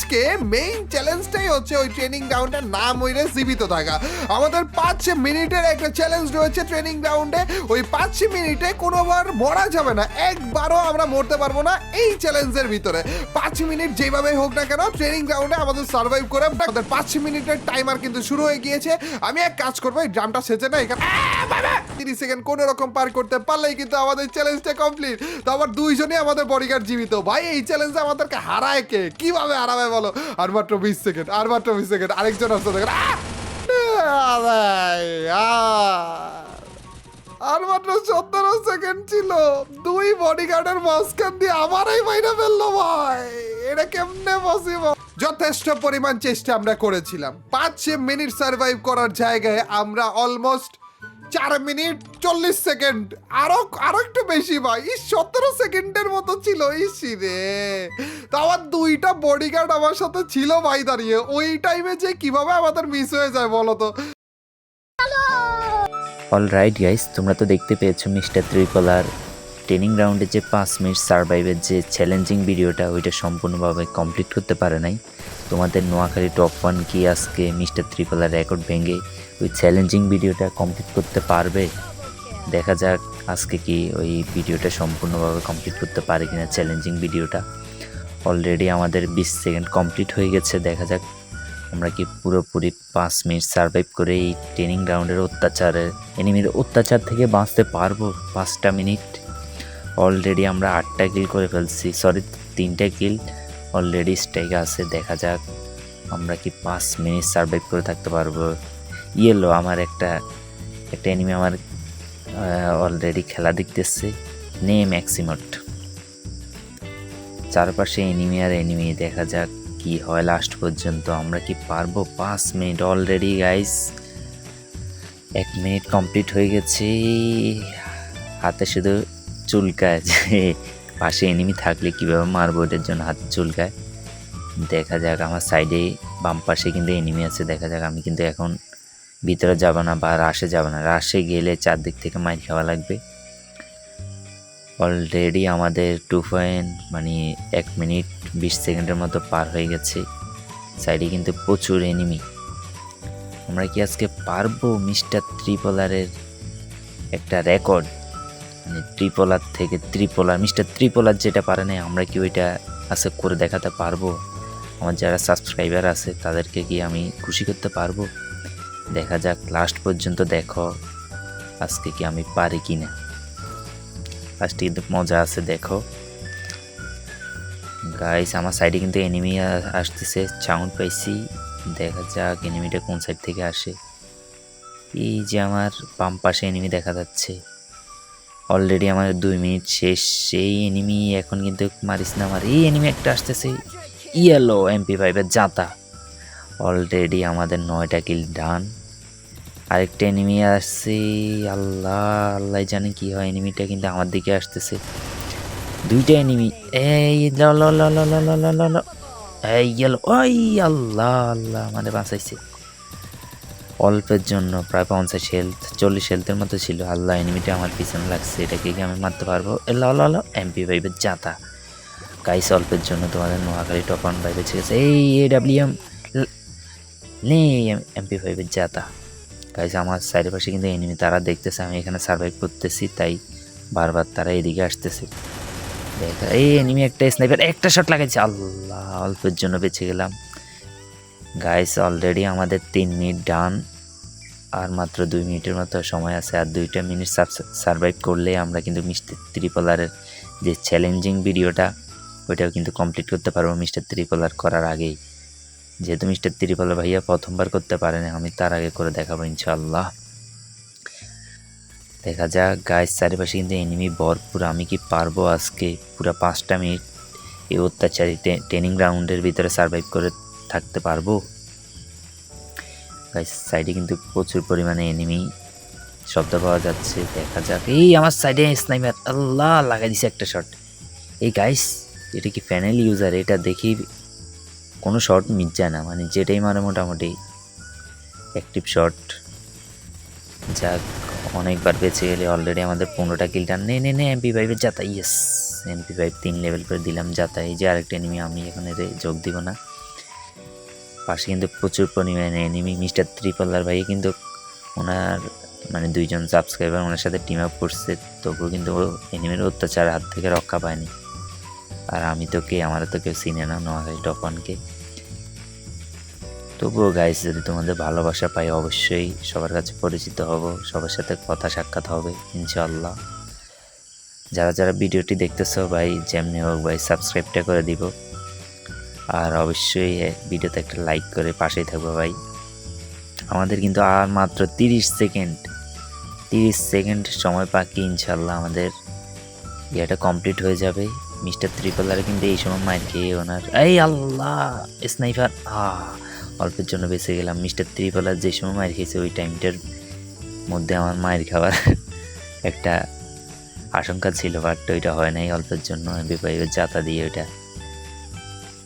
আজকে মেইন চ্যালেঞ্জটাই হচ্ছে ওই ট্রেনিং গ্রাউন্ডের নাম হইলে জীবিত থাকা। আমাদের পাঁচ মিনিটের একটা চ্যালেঞ্জ রয়েছে ট্রেনিং গ্রাউন্ডে ওই পাঁচ মিনিটে কোনোবার মরা যাবে না, একবারও আমরা মরতে পারব না এই চ্যালেঞ্জের ভিতরে। পাঁচ মিনিট যেভাবেই হোক না কেন ট্রেনিং গ্রাউন্ডে আমাদের সার্ভাইভ করে আমাদের পাঁচ মিনিটের টাইমার কিন্তু শুরু হয়ে গিয়েছে। আমি এক কাজ করব, এই ড্রামটা সেজে না, এখানে তিরিশ সেকেন্ড কোনো রকম পার করতে পারলেই কিন্তু আমাদের চ্যালেঞ্জটা কমপ্লিট তো আবার দুইজনই আমাদের বডিগার্ড জীবিত। ভাই, এই চ্যালেঞ্জে আমাদেরকে হারায় কে? কীভাবে হারাবে বলো। আর মাত্র বিশ সেকেন্ড আর মাত্র বিশ সেকেন্ড আরেকজন আসতে দেখেন। আর মাত্র সতেরো সেকেন্ড ছিল। দুই বডিগার্ডের মাঝখান দিয়ে আমারই মাইনা ফেলল, ভাই। এটা কেমনে পসিবল যথেষ্ট পরিমাণ চেষ্টা আমরা করেছিলাম। পাঁচ মিনিট সার্ভাইভ করার জায়গায় আমরা অলমোস্ট চার মিনিট চল্লিশ সেকেন্ড। আরও আরও একটু বেশি ভাই। এই সতেরো সেকেন্ডের মতো ছিল। ইসি রে। তো আমার দুইটা বডিগার্ড আমার সাথে ছিল ভাই দাঁড়িয়ে। ওই টাইমে যে কীভাবে আমাদের মিস হয়ে যায় বলো তো? অল রাইট গাইস তোমরা তো দেখতে পেয়েছ মিস্টার ত্রিকলার। ট্রেনিং গ্রাউন্ডে যে পাঁচ মিনিট সার্ভাইভের যে চ্যালেঞ্জিং ভিডিওটা ওইটা সম্পূর্ণভাবে কমপ্লিট করতে পারে নাই। তোমাদের নোয়াখালী টপ ওয়ান কি আজকে মিস্টার ত্রিকলার রেকর্ড ভেঙে ওই চ্যালেঞ্জিং ভিডিওটা কমপ্লিট করতে পারবে? দেখা যাক আজকে কি ওই ভিডিওটা সম্পূর্ণভাবে কমপ্লিট করতে পারে কিনা চ্যালেঞ্জিং ভিডিওটা অলরেডি আমাদের বিশ সেকেন্ড কমপ্লিট হয়ে গেছে, দেখা যাক আমরা কি পুরোপুরি পাঁচ মিনিট সার্ভাইভ করে এই ট্রেনিং গ্রাউন্ডের অত্যাচারের এনিমির অত্যাচার থেকে বাঁচতে পারব পাঁচটা মিনিট অলরেডি আমরা আটটা কিল করে ফেলছি সরি তিনটা কিল অলরেডি স্ট্রাইক আছে, দেখা যাক। আমরা কি পাঁচ মিনিট সার্ভাইভ করে থাকতে পারব? ইয়েলো আমার একটা একটা এনিমি আমার অলরেডি খেলা দেখতেছে। নে ম্যাক্সিমট চারপাশে এনিমি আর এনিমি দেখা যাক কি হয় লাস্ট পর্যন্ত। আমরা কি পারব? পাঁচ মিনিট অলরেডি গাইস এক মিনিট কমপ্লিট হয়ে গেছে। হাতে শুধু চুলকায়। পাশে এনিমি থাকলে কীভাবে মারবো এটার জন্য হাতে চুলকায়? দেখা যাক, আমার সাইডে বাম পাশে কিন্তু এনিমি আছে, দেখা যাক আমি কিন্তু এখন ভিতরে যাব না বা রাশে যাব না। রাশে গেলে চারদিক থেকে মাইর খাওয়া লাগবে। অলরেডি আমাদের টু পয়েন্ট মানে এক মিনিট বিশ সেকেন্ডের মতো পার হয়ে গেছে। সাইডে কিন্তু প্রচুর এনিমি আমরা কি আজকে পারব মিস্টার ত্রিপোলারের একটা রেকর্ড ত্রিপোলার থেকে ত্রিপোলার মিস্টার ত্রিপোলার যেটা পারে না আমরা কি ওইটা আজকে করে দেখাতে পারব? আমার যারা সাবস্ক্রাইবার আছে, তাদেরকে কি আমি খুশি করতে পারব? দেখা যাক লাস্ট পর্যন্ত দেখো, আজকে কি আমি পারি কি না ফার্স্টে কিন্তু মজা আছে, দেখো। গাইস আমার সাইডে কিন্তু এনিমি আসতেছে সাউন্ড পাইছি। দেখা যাক এনিমিটা কোন সাইড থেকে আসে। এই যে আমার বাম পাশে এনিমি দেখা যাচ্ছে। অলরেডি আমার দুই মিনিট শেষ সেই এনিমি এখন কিন্তু মারিস না মারি এই এনিমি একটা আসতেছে ইয়েলো এমপি ফাইভের জাতা অলরেডি আমাদের নয়টা কিল ডান আরেকটা এনিমি আসছে আল্লাহ আল্লাহ জানে কি হয় এনিমিটা কিন্তু আমার দিকে আসতেছে দুইটা এনিমি এই ল ল ল ল ল ল ল এই গেল ওই আল্লাহ আল্লাহ আমাদের বাঁচাইছে অল্পের জন্য, প্রায় পঞ্চাশ হেলথ চল্লিশ হেলথের মতো ছিল। আল্লাহ এনিমিটা আমার পিছনে লাগছে, এটাকে কি আমি মারতে পারব? এ ল ল ল এমপি ফাইভের জাতা। গাইস অল্পের জন্য তোমাদের নোয়াখালী টপ অন বাইবে ঠিক আছে। এই এ ডাব্লিউএম নে এমপি ফাইভের জাতা। গাইস আমার সাইডের পাশে কিন্তু এনিমি তারা দেখতেছে, আমি এখানে সার্ভাইভ করতেছি, তাই বারবার তারা এদিকে আসতেছে। এই এনিমি একটা স্নাইপার একটা শট লাগাইছে। আল্লাহ, অল্পের জন্য বেঁচে গেলাম। গাইস অলরেডি আমাদের তিন মিনিট ডান আর মাত্র দুই মিনিটের মতো সময় আছে, আর দুইটা মিনিট সার্ভাইভ করলে আমরা কিন্তু মিস্টার ত্রিপলারের যে চ্যালেঞ্জিং ভিডিওটা ওইটাও কিন্তু কমপ্লিট করতে পারব মিস্টার ত্রিপলার করার আগেই। যেহেতু মিস্টার ত্রিপলার ভাইয়া প্রথমবার করতে পারেনি আমি তার আগে করে দেখাবো ইনশাল্লাহ দেখা যাক গায়ের চারিপাশে কিন্তু এনিমি ভরপুর, আমি কি পারব আজকে? পুরো পাঁচটা মিনিট এই অত্যাচারী ট্রেনিং গ্রাউন্ডের ভিতরে সার্ভাইভ করে থাকতে পারব। গাইস সাইডে কিন্তু প্রচুর পরিমাণে এনিমি শব্দ পাওয়া যাচ্ছে, দেখা যাক। এই আমার সাইডে স্নাইপার আল্লাহ, লাগাই দিছে একটা শট এই গাইস এটা কি প্যানেল ইউজার এটা দেখি কোনো শট মিস যায় না মানে যেটাই মারে মোটামুটি অ্যাক্টিভ শট যাক, অনেকবার বেঁচে গেলে অলরেডি আমাদের পনেরোটা কিলটা নে নে নে এমপি ফাইভের যাতা ইয়েস এমপি ফাইভ তিন লেভেল করে দিলাম যাতা যে আরেকটা এনিমি আমি এখানে যোগ দিব না। পাশে কিন্তু প্রচুর পরিমাণে এনিমি মিস্টার ত্রিপলার ভাই কিন্তু ওনার মানে দুইজন সাবস্ক্রাইবার ওনার সাথে টিম আপ করছে, তবুও কিন্তু ও এনিমির অত্যাচার হাত থেকে রক্ষা পায়নি। আর আমি তো কে? আমার তো কেউ চিনে না, নোয়াখালী টপনকে। তবুও গাইস যদি তোমাদের ভালোবাসা পাই, অবশ্যই সবার কাছে পরিচিত হব, সবার সাথে কথা সাক্ষাৎ হবে ইনশাল্লাহ যারা যারা ভিডিওটি দেখতেছো ভাই, যেমনি হোক ভাই সাবস্ক্রাইবটা করে দিব। আর অবশ্যই ভিডিওতে একটা লাইক করে পাশেই থাকব ভাই। আমাদের কিন্তু আর মাত্র তিরিশ সেকেন্ড তিরিশ সেকেন্ড সময় বাকি ইনশাল্লাহ আমাদের। ইয়েটা কমপ্লিট হয়ে যাবে। মিস্টার ত্রিপলার কিন্তু এই সময় মায়ের খেয়ে ওনার। এই আল্লাহ, স্নাইপার। অল্পের জন্য বেঁচে গেলাম। মিস্টার ত্রিপলার যে সময় মায়ের খেয়েছে ওই টাইমটার মধ্যে আমার মায়ের খাবার একটা আশঙ্কা ছিল বাট ওইটা হয় নাই অল্পের জন্য। ফাইভের জাতা দিয়ে ওইটা।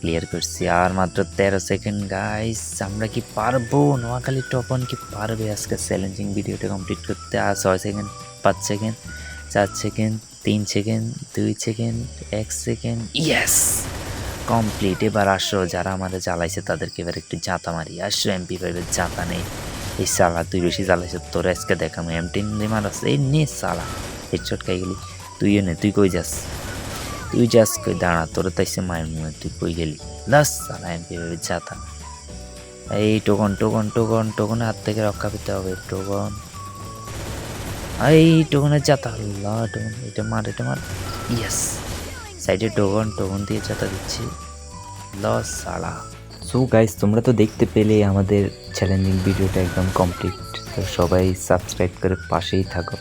ক্লিয়ার করছি। আর মাত্র তেরো সেকেন্ড গাইস আমরা কি পারব? নোয়াখালী টপন কি পারবে? আজকে চ্যালেঞ্জিং ভিডিওটা কমপ্লিট করতে। আর ছয় সেকেন্ড পাঁচ সেকেন্ড চার সেকেন্ড তিন সেকেন্ড দুই সেকেন্ড এক সেকেন্ড ইয়েস কমপ্লিট এবার আসো, যারা আমাদের জ্বালাইছে তাদেরকে এবার একটু জাতা মারি। আসো এমপি ফাইভের জাতা নেই। এই সালা তুই বেশি জ্বালাইছে, তোর আজকে দেখাম। এম টেন দিয়ে মারাস, এই নে সালা হেডশট খাই গেলি। তুইও নে, তুই কই যাস? তুই যাস কই দাঁড়া, তোর তাইছে মায়ের মুখে তুই কই গেলি? লাস সালা, এমপি ফাইভের জাতা এই টোকন টোকন টোকন টোকনের হাত থেকে রক্ষা পেতে হবে, টোকন। এই টোকনের জাতা আল্লাহ, টোকন, এটা মার এটা মার। ইয়েস সাইডে টোকন টোকন দিয়ে জাতা দিচ্ছি। লস সালা। সো গাইস তোমরা তো দেখতে পেলে আমাদের চ্যালেঞ্জিং ভিডিওটা একদম কমপ্লিট তো সবাই সাবস্ক্রাইব করে পাশেই থাকো।